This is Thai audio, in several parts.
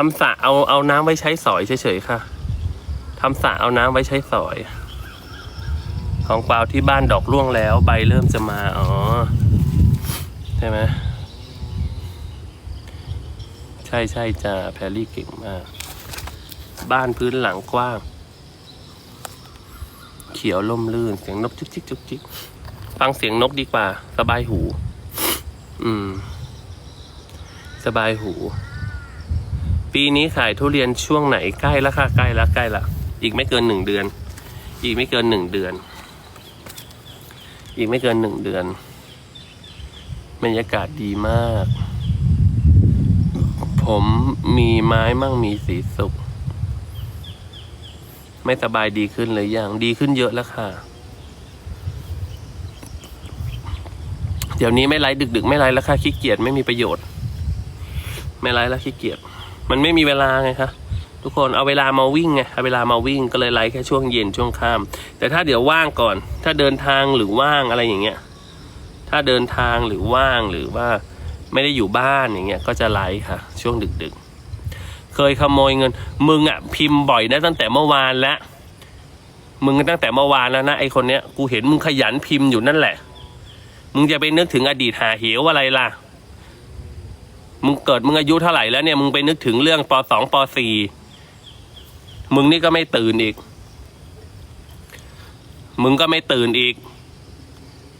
ทำสระเอาเอาน้ำไว้ใช้สอยเฉยๆค่ะทำสระเอาน้ำไว้ใช้สอย ของเปล่าที่บ้านดอกร่วงแล้ว ใบเริ่มจะมา อ๋อ ใช่ไหมใช่ใช่จ้าแพรรี่เก่งมาก บ้านพื้นหลังกว้าง เขียวล่มลื่น เสียงนกจุกจิกจุกจิกฟังเสียงนกดีกว่า สบายหู อืม สบายหู ปีนี้ขายทุเรียนช่วงไหนใกล้ล้วค่ะใกล้ล้วใกล้ละอีกไม่เกินหนึ่งเดือน อีกไม่เกินหนึ่งเดือน อีกไม่เกินหนึ่งเดือนบรรยากาศดีมาก ผมมีไม้มั่งมีสีสุขไม่สบายดีขึ้นเลยยังดีขึ้นเยอะแล้วค่ะ เดี๋ยวนี้ไม่ไลฟ์ดึก ๆ ไม่ไลฟ์แล้วค่ะขี้เกียจไม่มีประโยชน์ ไม่ไลฟ์แล้วขี้เกียจ มันไม่มีเวลาไงคะทุกคนเอาเวลามาวิ่งไงเอาเวลามาวิ่งก็เลยไลฟ์แค่ช่วงเย็นช่วงค่ำแต่ถ้าเดี๋ยวว่างก่อน ถ้าเดินทางหรือว่างอะไรอย่างเงี้ย ถ้าเดินทางหรือว่างหรือว่าไม่ได้อยู่บ้านอย่างเงี้ยก็จะไลฟ์ค่ะ ช่วงดึกๆ เคยขโมยเงิน มึงอะพิมพ์บ่อยนะตั้งแต่เมื่อวานแล้วมึงตั้งแต่เมื่อวานแล้วนะไอคนเนี้ยกูเห็นมึงขยันพิมพ์อยู่นั่นแหละ มึงจะไปนึกถึงอดีตหาเหวอะไรล่ะ มึงเกิดมึงอายุเท่าไหร่แล้วเนี่ยมึงไปนึกถึงเรื่องปสองปสี่มึงนี่ก็ไม่ตื่นอีก มึงก็ไม่ตื่นอีก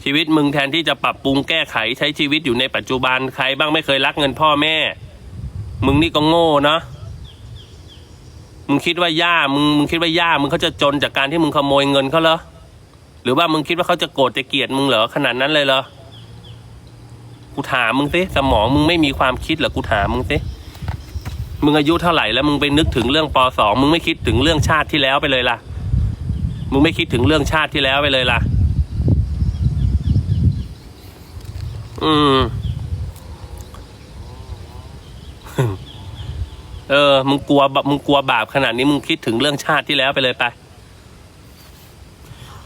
ชีวิตมึงแทนที่จะปรับปรุงแก้ไขใช้ชีวิตอยู่ในปัจจุบันใครบ้างไม่เคยรักเงินพ่อแม่ มึงนี่ก็โง่เนาะมึงคิดว่าย่ามึงมึงคิดว่าย่ามึงเขาจะจนจากการที่มึงขโมยเงินเขาเหรอหรือว่ามึงคิดว่าเขาจะโกรธจะเกลียดมึงเหรอขนาดนั้นเลยเหรอ กูถามมึงสิสมองมึงไม่มีความคิดเหรอกูถามมึงสิมึงอายุเท่าไหร่แล้วมึงไปนึกถึงเรื่องปสองมึงไม่คิดถึงเรื่องชาติที่แล้วไปเลยล่ะ มึงไม่คิดถึงเรื่องชาติที่แล้วไปเลยล่ะ อืม เออ มึงกลัวบมึงกลัวบาปขนาดนี้มึงคิดถึงเรื่องชาติที่แล้วไปเลยไป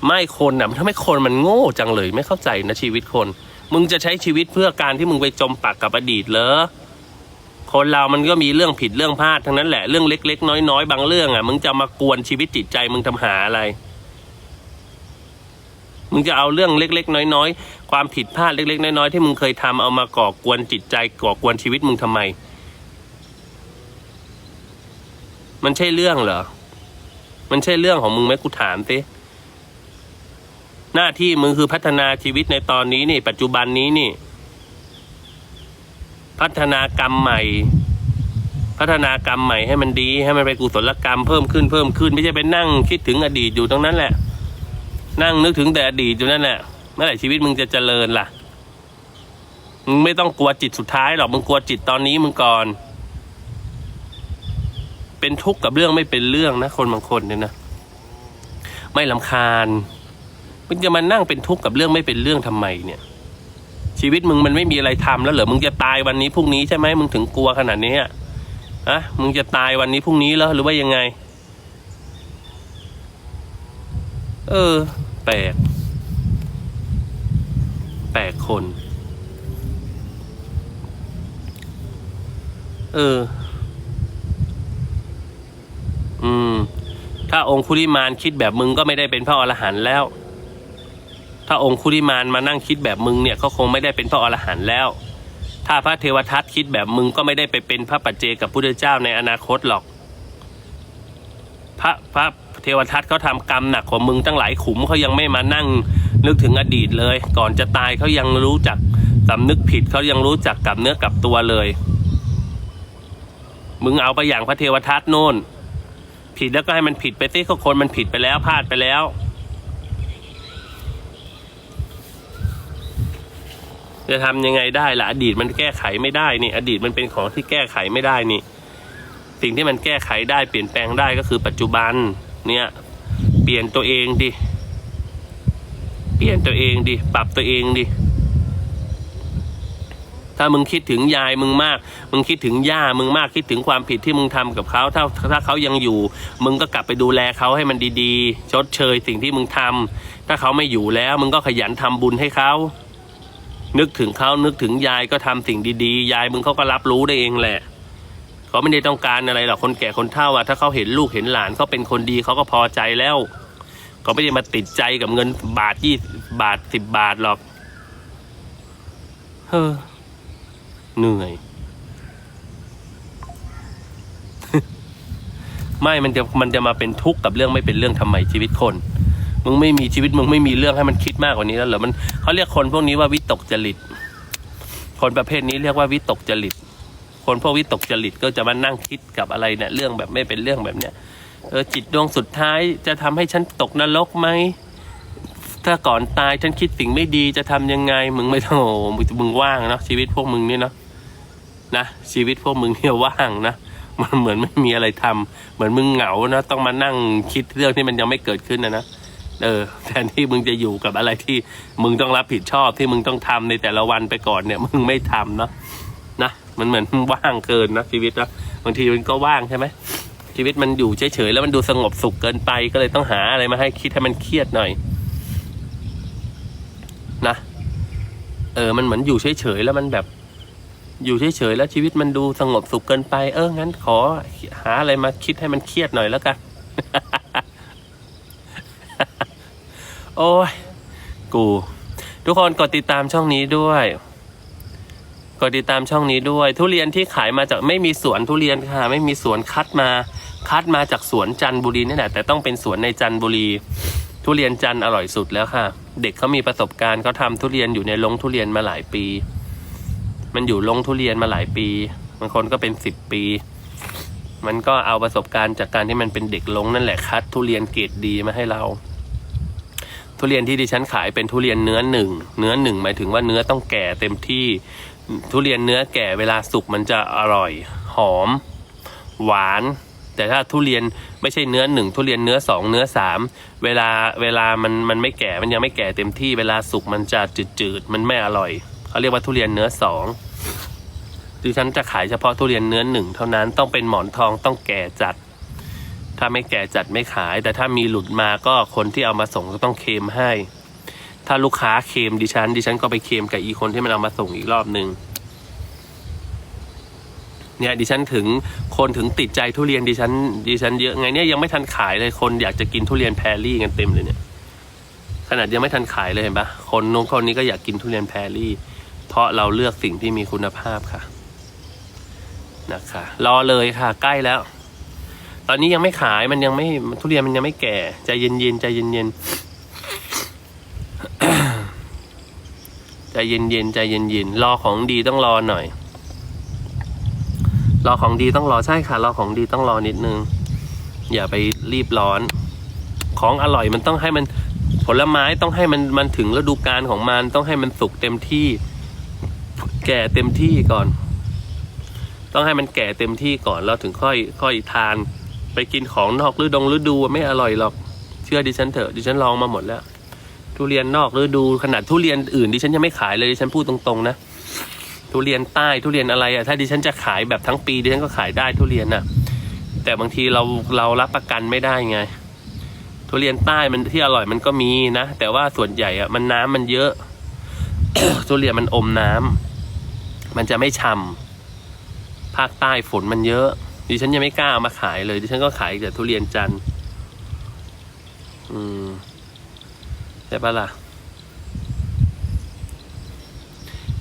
ไม่คนน่ะทำไมคนมันโง่จังเลย ไม่เข้าใจนะชีวิตคน มึงจะใช้ชีวิตเพื่อการที่มึงไปจมปักกับอดีตเหรอคนเรามันก็มีเรื่องผิดเรื่องพลาดทั้งนั้นแหละเรื่องเล็ก ๆ น้อยๆบางเรื่องอะ มึงจะมากวนชีวิตจิตใจมึงทำหาอะไร มึงจะเอาเรื่องเล็ก ๆ น้อยๆความผิดพลาดเล็ก ๆ น้อยๆที่มึงเคยทำเอามาก่อกวนจิตใจ ก่อกวนชีวิตมึงทำไม มันใช่เรื่องเหรอ มันใช่เรื่องของมึงไหมกูถามสิ หน้าที่มึงคือพัฒนาชีวิตในตอนนี้นี่ ปัจจุบันนี้นี่ พัฒนากรรมใหม่ พัฒนากรรมใหม่ให้มันดี ให้มันไปกุศลกรรมเพิ่มขึ้นเพิ่มขึ้น ไม่ใช่ไปนั่งคิดถึงอดีตอยู่ตรงนั้นแหละ นั่งนึกถึงแต่อดีตอยู่นั่นแหละเมื่อไหร่ชีวิตมึงจะเจริญล่ะมึงไม่ต้องกลัวจิตสุดท้ายหรอกมึงกลัวจิตตอนนี้มึงก่อน เป็นทุกข์กับเรื่องไม่เป็นเรื่องนะคนบางคนเนี่ยนะไม่ลำคาญ มึงจะมานั่งเป็นทุกข์กับเรื่องไม่เป็นเรื่องทำไมเนี่ย ชีวิตมึงมันไม่มีอะไรทำแล้วเหรอมึงจะตายวันนี้พรุ่งนี้ใช่ไหมมึงถึงกลัวขนาดนี้อะอะมึงจะตายวันนี้พรุ่งนี้แล้วหรือว่ายังไง เออ แปลกแปลกคน เออ อืม ถ้าองคุริมานคิดแบบมึงก็ไม่ได้เป็นพระอรหันต์แล้ว ถ้าองค์คุริมานมานั่งคิดแบบมึงเนี่ยก็คงไม่ได้เป็นพระอรหันต์แล้ว ถ้าพระเทวทัตคิดแบบมึงก็ไม่ได้ไปเป็นพระปัจเจกับพุทธเจ้าในอนาคตหรอก พระพระเทวทัตเขาทำกรรมหนักกว่ามึงตั้งหลายขุมเขายังไม่มานั่งนึกถึงอดีตเลย ก่อนจะตายเขายังรู้จักสำนึกผิดเขายังรู้จักกับเนื้อกับตัวเลย มึงเอาไปอย่างพระเทวทัตโน่น ผิดแล้วก็ให้มันผิดไปสิก็คนมันผิดไปแล้วพลาดไปแล้ว จะทำยังไงได้ล่ะอดีตมันแก้ไขไม่ได้นี่ อดีตมันเป็นของที่แก้ไขไม่ได้นี่ สิ่งที่มันแก้ไขได้เปลี่ยนแปลงได้ก็คือปัจจุบัน เนี่ย เปลี่ยนตัวเองดิ เปลี่ยนตัวเองดิ ปรับตัวเองดิ ถ้ามึงคิดถึงยายมึงมาก มึงคิดถึงย่ามึงมากคิดถึงความผิดที่มึงทำกับเขาถ้าถ้าเขายังอยู่ มึงก็กลับไปดูแลเขาให้มันดีๆ ชดเชยสิ่งที่มึงทำถ้าเขาไม่อยู่แล้ว มึงก็ขยันทำบุญให้เขา นึกถึงเขานึกถึงยายก็ทำสิ่งดีๆ ยายมึงเขาก็รับรู้ได้เองแหละ เขาไม่ได้ต้องการอะไรหรอกคนแก่คนเฒ่าอะถ้าเขาเห็นลูกเห็นหลานเขาเป็นคนดีเขาก็พอใจแล้ว เขาไม่ได้มาติดใจกับเงินบาทยี่บาทสิบบาทหรอกเฮ้อเหนื่อย ไม่มันจะมันจะมาเป็นทุกข์กับเรื่องไม่เป็นเรื่องทำไมชีวิตคน มึงไม่มีชีวิตมึงไม่มีเรื่องให้มันคิดมากกว่านี้แล้วเหรอมันเขาเรียกคนพวกนี้ว่าวิตกจริต คนประเภทนี้เรียกว่าวิตกจริต คนพวกวิตกจริตก็จะมานั่งคิดกับอะไรเนี่ยเรื่องแบบไม่เป็นเรื่องแบบเนี้ยเออจิตดวงสุดท้ายจะทำให้ฉันตกนรกไหมถ้าก่อนตายฉันคิดสิ่งไม่ดีจะทำยังไง มึงไม่ต้องโอ้โหมึงว่างเนาะชีวิตพวกมึงนี่เนาะนะชีวิตพวกมึงเนี่ยว่างนะมันเหมือนไม่มีอะไรทำเหมือนมึงเหงานะต้องมานั่งคิดเรื่องที่มันยังไม่เกิดขึ้นนะนะ เออแทนที่มึงจะอยู่กับอะไรที่มึงต้องรับผิดชอบที่มึงต้องทำในแต่ละวันไปก่อนเนี่ย มึงไม่ทำเนาะนะมันเหมือนว่างเกินนะชีวิตนะบางทีมันก็ว่างใช่ไหมชีวิตมันอยู่เฉยๆแล้วมันดูสงบสุขเกินไปก็เลยต้องหาอะไรมาให้คิดให้มันเครียดหน่อยนะเออ มันเหมือนอยู่เฉยๆแล้วมันแบบ อยู่เฉยๆแล้วชีวิตมันดูสงบสุขเกินไป เอองั้นขอหาอะไรมาคิดให้มันเครียดหน่อยแล้วกัน โอ้ย กู ทุกคนกดติดตามช่องนี้ด้วย กดติดตามช่องนี้ด้วย ทุเรียนที่ขายมาจากไม่มีสวนทุเรียนค่ะ ไม่มีสวนคัดมา คัดมาจากสวนจันบุรีนี่แหละ แต่ต้องเป็นสวนในจันบุรี ทุเรียนจันอร่อยสุดแล้วค่ะ เด็กเขามีประสบการณ์เขาทำทุเรียนอยู่ในลงทุเรียนมาหลายปี มันอยู่ลงทุเรียนมาหลายปี บางคนก็เป็นสิบปีมันก็เอาประสบการณ์จากการที่มันเป็นเด็กลงนั่นแหละคัดทุเรียนเกรดดีมาให้เรา ทุเรียนที่ดิฉันขายเป็นทุเรียนเนื้อหนึ่งเนื้อหนึ่งหมายถึงว่าเนื้อต้องแก่เต็มที่ ทุเรียนเนื้อแก่เวลาสุกมันจะอร่อย หอม หวาน แต่ถ้าทุเรียนไม่ใช่เนื้อหนึ่งทุเรียนเนื้อสองเนื้อสามเวลาเวลามันมันไม่แก่มันยังไม่แก่เต็มที่เวลาสุกมันจะจืดๆมันไม่อร่อยเขาเรียกว่าทุเรียนเนื้อสองดิฉันจะขายเฉพาะทุเรียนเนื้อหนึ่งเท่านั้นต้องเป็นหมอนทองต้องแก่จัด ถ้าไม่แก่จัดไม่ขาย แต่ถ้ามีหลุดมาก็คนที่เอามาส่งก็ต้องเคมให้ ถ้าลูกค้าเคมดิฉัน ดิฉันก็ไปเคมกับอีคนที่มันเอามาส่งอีกรอบหนึ่งเนี่ยดิฉันถึงคนถึงติดใจทุเรียนดิฉันดิฉันเยอะไงเนี่ยยังไม่ทันขายเลยคนอยากจะกินทุเรียนแพรรี่กันเต็มเลยเนี่ยขนาดยังไม่ทันขายเลยเห็นปะคนนู้นคนนี้ก็อยากกินทุเรียนแพรรี่ เพราะเราเลือกสิ่งที่มีคุณภาพค่ะนะคะรอเลยค่ะ ใกล้แล้ว ตอนนี้ยังไม่ขายมันยังไม่ทุเรียนมันยังไม่แก่ใจเย็นๆใจเย็นๆใจเย็นๆใจเย็นๆรอของดีต้องรอหน่อย รอของดีต้องรอใช่ค่ะ รอของดีต้องรอนิดนึง อย่าไปรีบร้อน ของอร่อยมันต้องให้มันผลไม้ต้องให้มันมันถึงฤดูกาลของมันต้องให้มันสุกเต็มที่ แก่เต็มที่ก่อน ต้องให้มันแก่เต็มที่ก่อนเราถึงค่อยค่อยทาน ไปกินของนอกฤดงฤดูไม่อร่อยหรอก เชื่อดิฉันเถอะดิฉันลองมาหมดแล้ว ทุเรียนนอกฤดูขนาดทุเรียนอื่นดิฉันยังไม่ขายเลยดิฉันพูดตรงๆนะทุเรียนใต้ทุเรียนอะไรอะถ้าดิฉันจะขายแบบทั้งปีดิฉันก็ขายได้ทุเรียนนะแต่บางทีเราเรารับประกันไม่ได้ไง ทุเรียนใต้มันที่อร่อยมันก็มีนะ แต่ว่าส่วนใหญ่อะมันน้ำมันเยอะ ทุเรียนมันอมน้ำมันจะไม่ฉ่ำภาคใต้ฝนมันเยอะ ดิฉันยังไม่กล้าามาขายเลย ดิฉันก็ขายแต่ทุเรียนจันทร์อืมใช่ปะล่ะ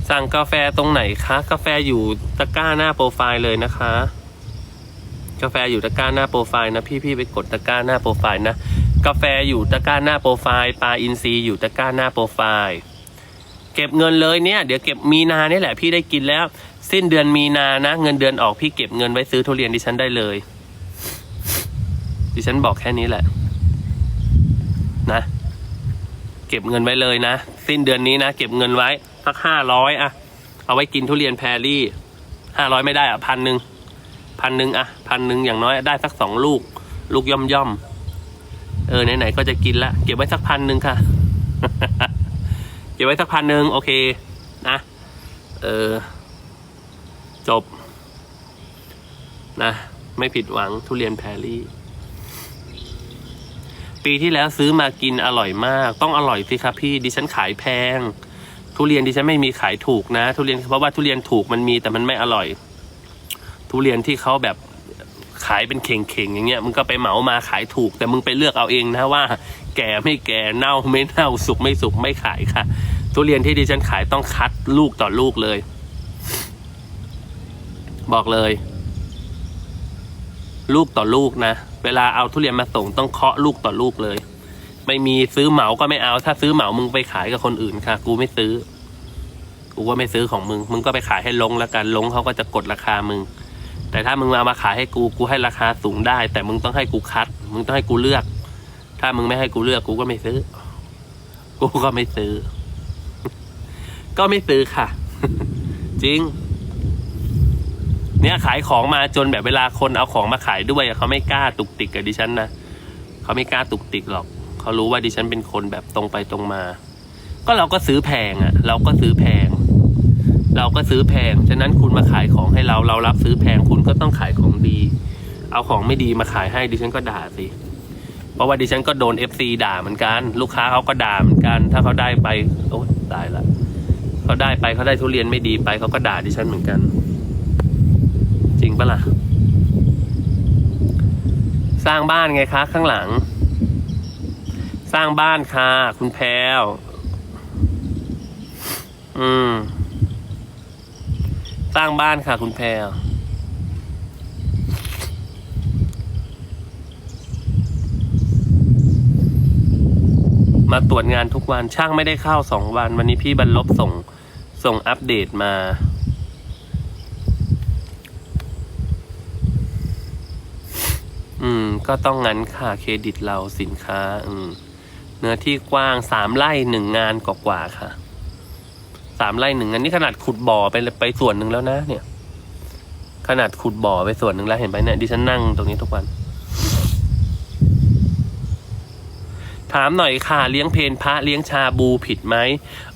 สั่งกาแฟตรงไหนคะ กาแฟอยู่ตะกร้าหน้าโปรไฟล์เลยนะคะ กาแฟอยู่ตะกร้าหน้าโปรไฟล์นะพี่พี่ไปกดตะกร้าหน้าโปรไฟล์นะ กาแฟอยู่ตะกร้าหน้าโปรไฟล์ปลาอินทรีย์อยู่ตะกร้าหน้าโปรไฟล์ เก็บเงินเลยเนี่ย เดี๋ยวเก็บมีนาเนี่แหละพี่ได้กินแล้ว สิ้นเดือนมีนานะ เงินเดือนออกพี่เก็บเงินไว้ซื้อทุเรียนดิฉันได้เลย ดิฉันบอกแค่นี้แหละ นะ เก็บเงินไว้เลยนะ สิ้นเดือนนี้นะ เก็บเงินไว้สักห้าร้อยอะเอาไว้กินทุเรียนแพรรี่ห้าร้อยไม่ได้อะพันหนึ่งพันหนึ่งอะพันหนึ่งอย่างน้อยได้สักสองลูก ลูกย่อมย่อมเออไหนๆก็จะกินละเก็บไว้สักพันหนึ่งค่ะ เก็บไว้สักพันหนึ่งโอเค นะ เออ จบ นะ ไม่ผิดหวังทุเรียนแพรรี่ ปีที่แล้วซื้อมากินอร่อยมาก ต้องอร่อยสิครับพี่ดิฉันขายแพง ทุเรียนดิฉันไม่มีขายถูกนะ ทุเรียนเพราะว่าทุเรียนถูกมันมีแต่มันไม่อร่อยททุเรียนที่เขาแบบขายเป็นเข่งๆอย่างเงี้ยมึงก็ไปเหมามาขายถูก แต่มึงไปเลือกเอาเองนะว่า แก่ไม่แก่เน่าไม่เน่าสุกไม่สุกไม่ขายค่ะ ทุเรียนที่ดิฉันขายต้องคัดลูกต่อลูกเลย บอกเลย ลูกต่อลูกนะเวลาเอาทุเรียนมาส่งต้องเคาะลูกต่อลูกเลย ไม่มีซื้อเหมาก็ไม่เอา ถ้าซื้อเหมามึงไปขายกับคนอื่นค่ะ กูไม่ซื้อ กูก็ไม่ซื้อของมึง มึงก็ไปขายให้ลงแล้วกันลงเขาก็จะกดราคามึง แต่ถ้ามึงเอามาขายให้กูกูให้ราคาสูงได้ แต่มึงต้องให้กูคัด มึงต้องให้กูเลือก ถ้ามึงไม่ให้กูเลือกกูก็ไม่ซื้อ กูก็ไม่ซื้อ ก็ไม่ซื้อค่ะ จริง เนี่ยขายของมาจนแบบเวลาคนเอาของมาขายด้วยเขาไม่กล้าตุกติกกับดิฉันนะเขาไม่กล้าตุกติกหรอกเขารู้ว่าดิฉันเป็นคนแบบตรงไปตรงมา ก็เราก็ซื้อแพงอะ่ะ เราก็ซื้อแพง เราก็ซื้อแพงฉะนั้นคุณมาขายของให้เราเรารับซื้อแพงคุณก็ต้องขายของดี เอาของไม่ดีมาขายให้ดิฉันก็ด่าสิเพราะว่าดิฉันก็โดนเอฟซีด่าเหมือนกัน ลูกค้าเขาก็ด่าเหมือนกัน ถ้าเขาได้ไปโอ้ตายละเขาได้ไปเขาได้ทุเรียนไม่ดีไปเขาก็ด่าดิฉันเหมือนกัน ปะล่ะ สร้างบ้านไงคะ ข้างหลัง สร้างบ้านค่ะ คุณแพรวอืม สร้างบ้านค่ะ คุณแพรวมาตรวจงานทุกวันช่างไม่ได้เข้าสองวัน วันนี้พี่บรรลบส่งส่งอัปเดตมา อืม ก็ต้องงั้นค่ะเครดิตเราสินค้า อืม เนื้อที่กว้างสามไร่หนึ่งงานกว่าๆค่ะสามไร่หนึ่งงานนี่ขนาดขุดบ่อไปไปส่วนหนึ่งแล้วนะเนี่ย ขนาดขุดบ่อไปส่วนหนึ่งแล้วเห็นไหมเนี่ยดิฉันนั่งตรงนี้ทุกวัน ถามหน่อยค่ะเลี้ยงเพนพระเลี้ยงชาบูผิดไหม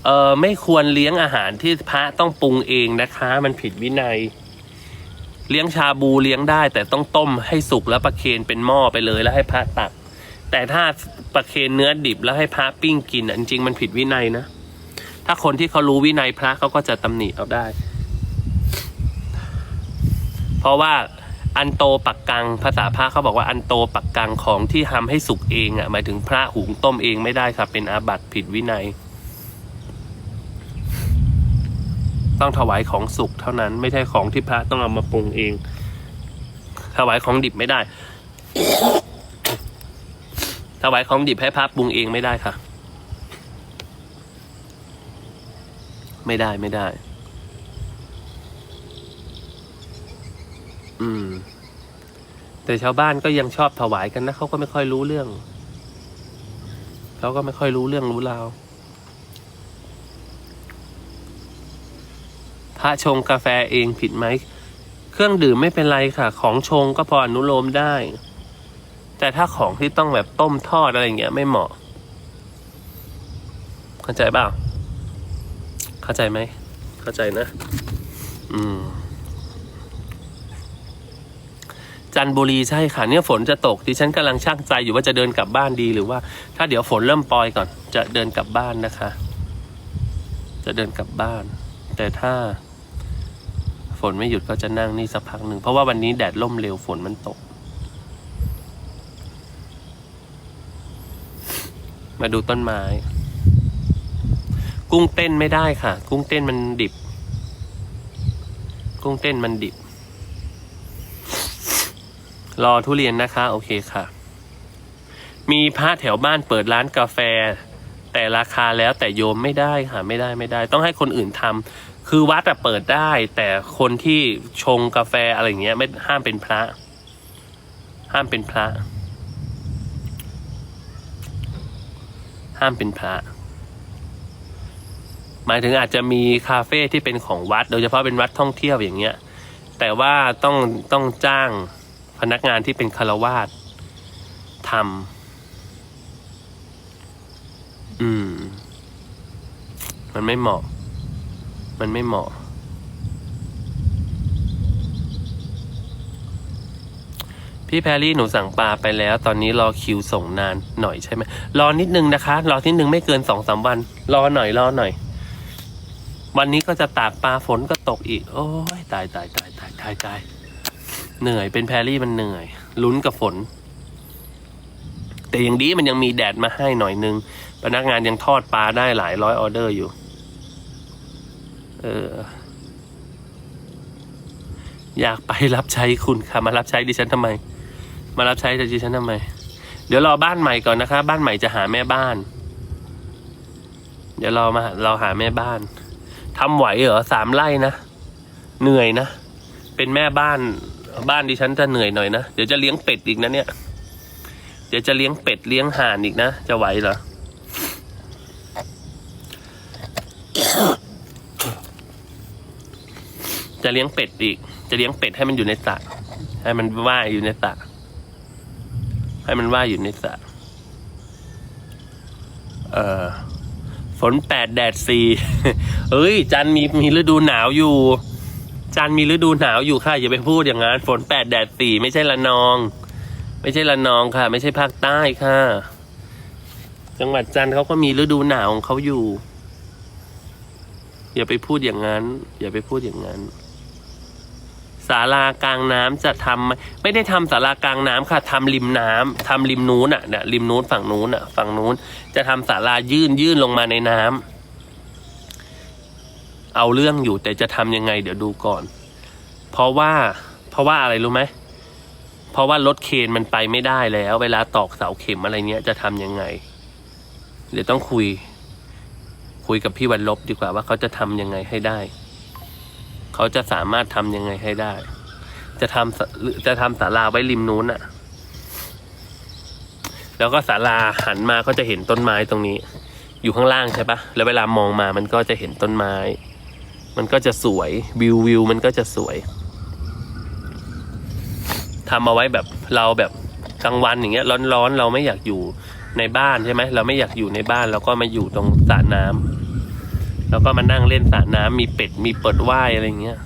เออไม่ควรเลี้ยงอาหารที่พระต้องปรุงเองนะคะ มันผิดวินัย เลี้ยงชาบูเลี้ยงได้ แต่ต้องต้มให้สุกแล้วประเคนเป็นหม้อไปเลยแล้วให้พระตัก แต่ถ้าประเคนเนื้อดิบแล้วให้พระปิ้งกินอะจริงๆมันผิดวินัยนะ ถ้าคนที่เขารู้วินัยพระเขาก็จะตำหนิเอาได้ เพราะว่าอันโตปักกังภาษาพระเขาบอกว่าอันโตปักกังของที่ทำให้สุกเองอะหมายถึงพระหุงต้มเองไม่ได้ครับเป็นอาบัติผิดวินัย ต้องถวายของสุกเท่านั้นไม่ใช่ของที่พระต้องเอามาปรุงเอง ถวายของดิบไม่ได้ ถวายของดิบให้พระปรุงเองไม่ได้ค่ะ ไม่ได้ไม่ได้ อืม แต่ชาวบ้านก็ยังชอบถวายกันนะเขาก็ไม่ค่อยรู้เรื่องเขาก็ไม่ค่อยรู้เรื่องรู้ราว ระชงกาแฟเองผิดไหม เครื่องดื่มไม่เป็นไรค่ะ ของชงก็พออนุโลมได้ แต่ถ้าของที่ต้องแบบต้มทอดอะไรอย่างเงี้ยไม่เหมาะ เข้าใจเปล่า เข้าใจไหม เข้าใจนะ อืม จันบุรีใช่ค่ะ เนี่ยฝนจะตกดิฉันกำลังช่างใจอยู่ว่าจะเดินกลับบ้านดีหรือว่า ถ้าเดี๋ยวฝนเริ่มปรอยก่อน จะเดินกลับบ้านนะคะ จะเดินกลับบ้านแต่ถ้า ฝนไม่หยุดก็จะนั่งนี่สักพักหนึ่งเพราะว่าวันนี้แดดล่มเร็วฝนมันตก มาดูต้นไม้ กุ้งเต้นไม่ได้ค่ะ กุ้งเต้นมันดิบ กุ้งเต้นมันดิบ รอทุเรียนนะคะ โอเคค่ะ มีพระแถวบ้านเปิดร้านกาแฟ แต่ราคาแล้วแต่โยมไม่ได้ค่ะ ไม่ได้ไม่ได้ ต้องให้คนอื่นทำ คือวัดอะเปิดได้ แต่คนที่ชงกาแฟอะไรอย่างเงี้ย ไม่ห้ามเป็นพระ ห้ามเป็นพระ ห้ามเป็นพระ หมายถึงอาจจะมีคาเฟ่ที่เป็นของวัด โดยเฉพาะเป็นวัดท่องเที่ยวอย่างเงี้ย แต่ว่าต้องต้องจ้างพนักงานที่เป็นคารวาสทำอืม มันไม่เหมาะ มันไม่เหมาะ พี่แพรรี่หนูสั่งปลาไปแล้ว ตอนนี้รอคิวส่งนานหน่อยใช่ไหมรอนิดนึงนะคะ รอนิดนึงไม่เกินสองสามวัน รอหน่อยรอหน่อย วันนี้ก็จะตากปลาฝนก็ตกอีก โอ้ยตายตายตายตายตายตายเหนื่อยเป็นแพรรี่มันเหนื่อยลุ้นกับฝน แต่อย่างดีมันยังมีแดดมาให้หน่อยนึงพนักงานยังทอดปลาได้หลายร้อยออเดอร์อยู่ เออ อยากไปรับใช้คุณค่ะ มารับใช้ดิฉันทำไม มารับใช้ดิฉันทำไม เดี๋ยวรอบ้านใหม่ก่อนนะคะ บ้านใหม่จะหาแม่บ้าน เดี๋ยวเรามาเราหาแม่บ้านทำไหวเหรอสามไร่นะเหนื่อยนะเป็นแม่บ้านบ้านดิฉันจะเหนื่อยหน่อยนะเดี๋ยวจะเลี้ยงเป็ดอีกนะเนี่ย เดี๋ยวจะเลี้ยงเป็ดเลี้ยงห่านอีกนะจะไหวเหรอ จะเลี้ยงเป็ดอีก จะเลี้ยงเป็ดให้มันอยู่ในสระให้มันว่ายอยู่ในสระให้มันว่ายอยู่ในสระเอ่อฝนแปดแดดสี่เฮ้ย จันมีมีฤดูหนาวอยู่ จันมีฤดูหนาวอยู่ค่ะอย่าไปพูดอย่างนั้นฝนแปดแดดสี่ไม่ใช่ละนอง ไม่ใช่ละนองค่ะ ไม่ใช่ภาคใต้ค่ะ จังหวัดจันเขาก็มีฤดูหนาวของเขาอยู่ อย่าไปพูดอย่างนั้น อย่าไปพูดอย่างนั้น ศาลากลางน้ำจะทำไม่ได้ทำศาลากลางน้ำค่ะทำริมน้ำทำริมนู้นอะเนี่ยริมนู้นฝั่งนู้นอะฝั่งนู้น จะทำศาลายื่นยื่นลงมาในน้ำเอาเรื่องอยู่แต่จะทำยังไง เดี๋ยวดูก่อน เพราะว่า เพราะว่าอะไรรู้ไหมเพราะว่ารถเคนมันไปไม่ได้แล้ว เวลาตอกเสาเข็มอะไรเนี้ยจะทำยังไง เดี๋ยวต้องคุย คุยกับพี่วันลบดีกว่าว่าเขาจะทำยังไงให้ได้ เขาจะสามารถทำยังไงให้ได้ จะทำจะทำศาลาไว้ริมนู้นอะแล้วก็ศาลาหันมาก็จะเห็นต้นไม้ตรงนี้ อยู่ข้างล่างใช่ปะแล้วเวลามองมามันก็จะเห็นต้นไม้ มันก็จะสวยวิววิวมันก็จะสวยทำเอาไว้แบบเราแบบกลางวันอย่างเงี้ยร้อนๆเราไม่อยากอยู่ในบ้านใช่ไหมเราไม่อยากอยู่ในบ้านเราก็มาอยู่ตรงสระน้ำ แล้วก็มานั่งเล่นสระน้ำมีเป็ดมีเปิดว่ายอะไรเงี้ย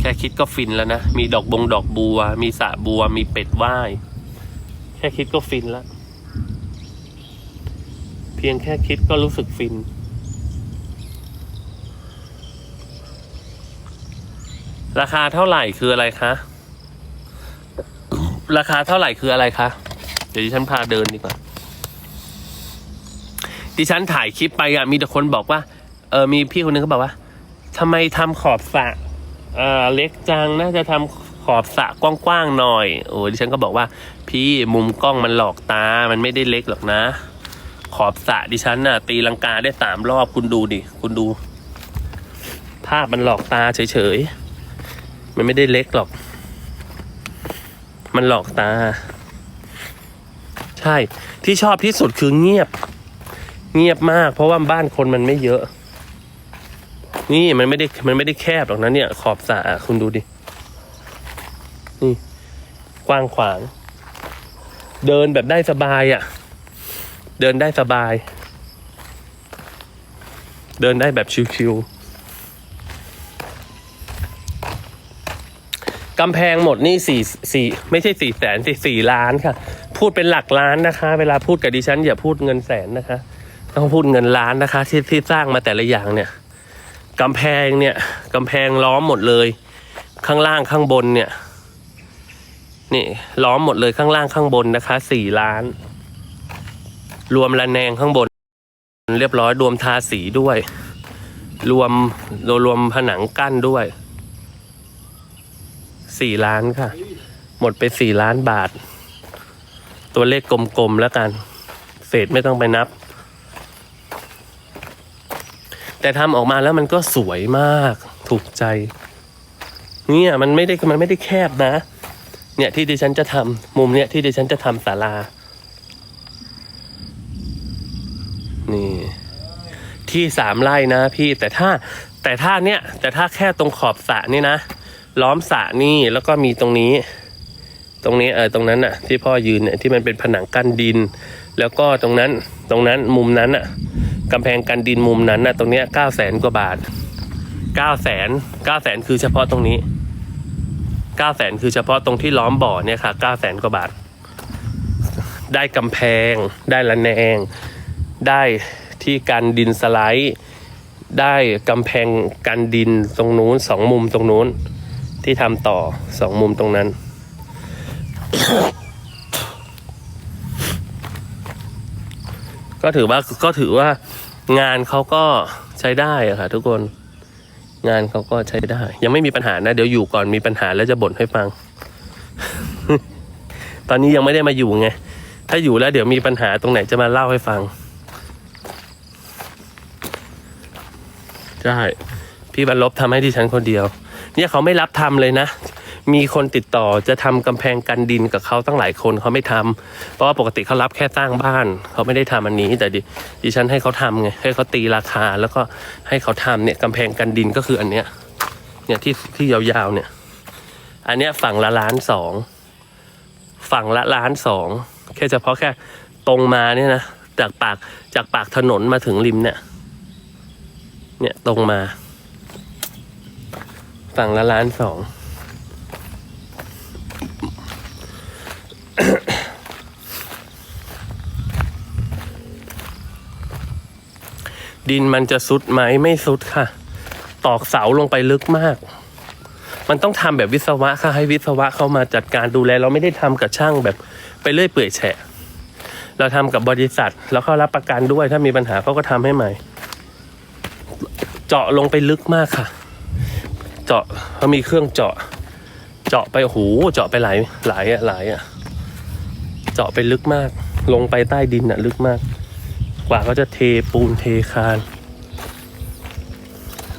แค่คิดก็ฟินแล้วนะ มีดอกบงดอกบัว มีสระบัว มีเป็ดว่าย แค่คิดก็ฟินแล้ว เพียงแค่คิดก็รู้สึกฟินราคาเท่าไหร่คืออะไรคะ ราคาเท่าไหร่คืออะไรคะ เดี๋ยวดิฉันพาเดินดีกว่า ดิฉันถ่ายคลิปไปอะมีแต่คนบอกว่า เออมีพี่คนนึงเขาบอกว่าทำไมทำขอบสระเออเล็กจังน่าจะทำขอบสระกว้างๆหน่อย โอ้ดิฉันก็บอกว่า พี่มุมกล้องมันหลอกตา มันไม่ได้เล็กหรอกนะ ขอบสระดิฉันน่ะ ตีลังกาได้สามรอบคุณดูดิ คุณดู ภาพมันหลอกตาเฉยๆ มันไม่ได้เล็กหรอก มันหลอกตา ใช่ ที่ชอบที่สุดคือเงียบ เงียบมาก เพราะว่าบ้านคนมันไม่เยอะ นี่มันไม่ได้มันไม่ได้แคบหรอกนะเนี่ย ขอบสระคุณดูดิ นี่ กว้างขวาง เดินแบบได้สบายอะ่ะ เดินได้สบาย เดินได้แบบชิวๆกำแพงหมดนี่สี่สี่ไม่ใช่สี่แสนสี่สี่ล้านค่ะ พูดเป็นหลักล้านนะคะ เวลาพูดกับดิฉันอย่าพูดเงินแสนนะคะ ต้องพูดเงินล้านนะคะ ที่ที่สร้างมาแต่ละอย่างเนี่ยกำแพงเนี่ยกำแพงล้อมหมดเลย ข้างล่างข้างบนเนี่ย นี่ล้อมหมดเลยข้างล่างข้างบนนะคะสี่ล้าน รวมระแนงข้างบน เรียบร้อยรวมทาสีด้วย รวมรวมผนังกั้นด้วยสี่ล้านค่ะ หมดไปสี่ล้านบาท ตัวเลขกลมๆแล้วกัน เศษไม่ต้องไปนับ แต่ทำออกมาแล้วมันก็สวยมาก ถูกใจ เนี่ยมันไม่ได้มันไม่ได้แคบนะ เนี่ยที่ดิฉันจะทำมุมเนี่ยที่ดิฉันจะทำศาลา นี่ ที่สามไร่นะพี่แต่ถ้าแต่ถ้าเนี่ยแต่ถ้าแค่ตรงขอบสระนี่นะล้อมสระนี่แล้วก็มีตรงนี้ ตรงนี้เออตรงนั้นน่ะ ที่พ่อยืนเนี่ยที่มันเป็นผนังกั้นดิน แล้วก็ตรงนั้นตรงนั้นมุมนั้นน่ะ กำแพงกันดินมุมนั้นน่ะตรงเนี้ยเก้าแสนกว่าบาทเก้าแสนเก้าแสนคือเฉพาะตรงนี้เก้าแสนคือเฉพาะตรงที่ล้อมบ่อเนี่ยค่ะเก้าแสนกว่าบาท ได้กำแพง ได้ระแนง ได้ที่กันดินสไลด์ได้กำแพงกันดินตรงนู้นสองมุมตรงนู้น ที่ทำต่อสองมุมตรงนั้น ก็ถือว่าก็ถือว่างานเขาก็ใช้ได้อะค่ะ ทุกคนงานเขาก็ใช้ได้ ยังไม่มีปัญหานะ เดี๋ยวอยู่ก่อนมีปัญหาแล้วจะบ่นให้ฟัง ตอนนี้ยังไม่ได้มาอยู่ไง ถ้าอยู่แล้วเดี๋ยวมีปัญหาตรงไหนจะมาเล่าให้ฟังใช่พี่บรรลบทำให้ดิฉันคนเดียว เนี่ยเขาไม่รับทำเลยนะ มีคนติดต่อจะทำกำแพงกันดินกับเขาตั้งหลายคนเขาไม่ทำเพราะว่าปกติเขารับแค่สร้างบ้านเขาไม่ได้ทำอันนี้ แต่ดิดิฉันให้เขาทำไงให้เขาตีราคาแล้วก็ให้เขาทำเนี่ยกำแพงกันดินก็คืออันเนี้ยเนี่ยที่ที่ยาวๆเนี่ย อันเนี้ยฝั่งละล้านสองฝั่งละล้านสองแค่เฉพาะแค่ตรงมาเนี่ยนะจากปากจากปากถนนมาถึงริมเนี่ย เนี่ยตรงมา ฝั่งละล้านสอง ดินมันจะซุดไหมไม่ซุดค่ะ ตอกเสาลงไปลึกมาก มันต้องทำแบบวิศวะค่ะให้วิศวะเข้ามาจัดการดูแล เราไม่ได้ทำกับช่างแบบไปเรื่อยเปื่อยแฉะ เราทำกับบริษัท แล้วเขารับประกันด้วยถ้ามีปัญหาเขาก็ทำให้ใหม่ เจาะลงไปลึกมากค่ะ เจาะเขามีเครื่องเจาะ เจาะไปโอ้โหเจาะไปหลายหลายอะหลายอะเจาะไปลึกมาก ลงไปใต้ดินอะลึกมาก กว่าเขาจะเทปูนเทคาน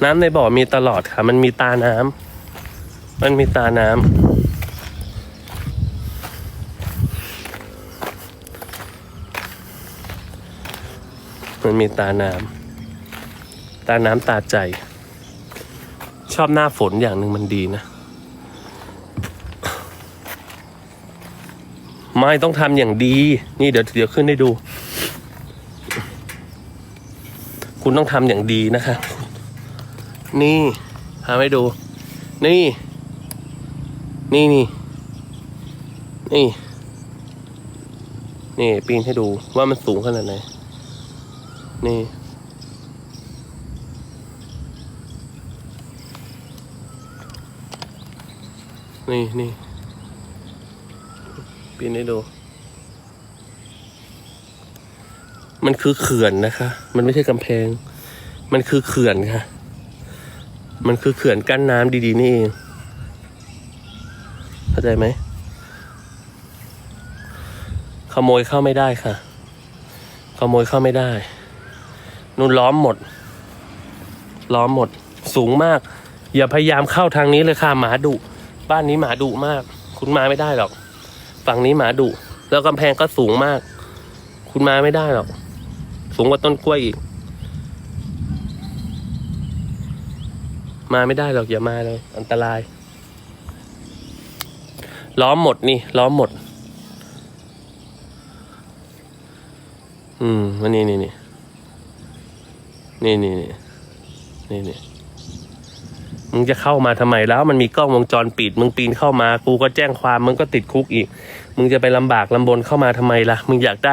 น้ำในบ่อมีตลอดค่ะ มันมีตาน้ำมันมีตาน้ำมันมีตาน้ำ ตาน้ำตาใจ ชอบหน้าฝนอย่างหนึ่งมันดีนะ ไม่ต้องทำอย่างดี นี่เดี๋ยวเดี๋ยวขึ้นให้ดู คุณต้องทำอย่างดีนะคะ นี่ทำให้ดู นี่ นี่นี่ นี่ นี่ ปีนให้ดูว่ามันสูงขนาดไหน นี่ นี่นี่ปีนให้ดู มันคือเขื่อนนะคะ มันไม่ใช่กำแพง มันคือเขื่อนค่ะ มันคือเขื่อนกั้นน้ำดีๆนี่เอง เข้าใจไหม ขโมยเข้าไม่ได้ค่ะ ขโมยเข้าไม่ได้ นุ่นล้อมหมด ล้อมหมด สูงมาก อย่าพยายามเข้าทางนี้เลยค่ะ หมาดุ บ้านนี้หมาดุมาก คุณมาไม่ได้หรอก ฝั่งนี้หมาดุ แล้วกำแพงก็สูงมากคุณมาไม่ได้หรอก สูงกว่าต้นกล้วยอีก มาไม่ได้หรอกอย่ามาเลย อันตราย ล้อมหมดนี่ ล้อมหมด อืมวันนี้นี่นี่นี่นี่นี่นี่นี่มึงจะเข้ามาทำไมแล้ว มันมีกล้องวงจรปิด มึงปีนเข้ามา กูก็แจ้งความ มึงก็ติดคุกอีก มึงจะไปลำบากลำบนเข้ามาทำไมล่ะ มึงอยากได้